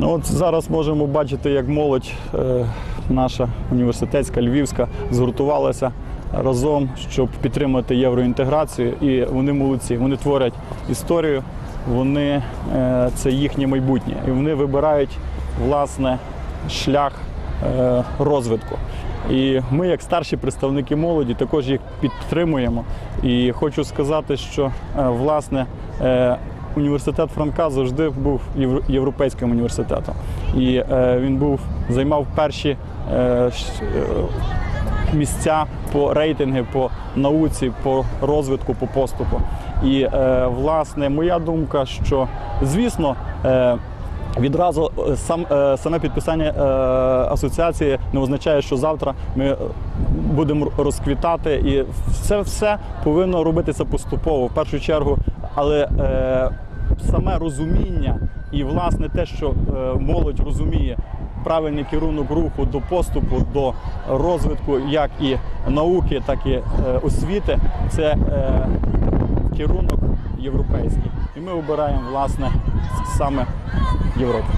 Ну, от зараз можемо бачити, як молодь е, наша університетська, львівська, згуртувалася разом, щоб підтримати євроінтеграцію. І вони молодці. Вони творять історію, вони е, це їхнє майбутнє. І вони вибирають власне шлях е, розвитку. І ми, як старші представники молоді, також їх підтримуємо. І хочу сказати, що е, власне. е, Університет Франка завжди був євро- європейським університетом, і е, він був займав перші е, е, місця по рейтинги, по науці, по розвитку, по поступу. І власне моя думка, що звісно. Відразу сам саме підписання асоціації не означає, що завтра ми будемо розквітати, і це все повинно робитися поступово. В першу чергу, але е, саме розуміння і власне те, що е, молодь розуміє правильний керунок руху до поступу, до розвитку, як і науки, так і е, освіти, це е, керунок європейський. І ми обираємо власне саме Європу.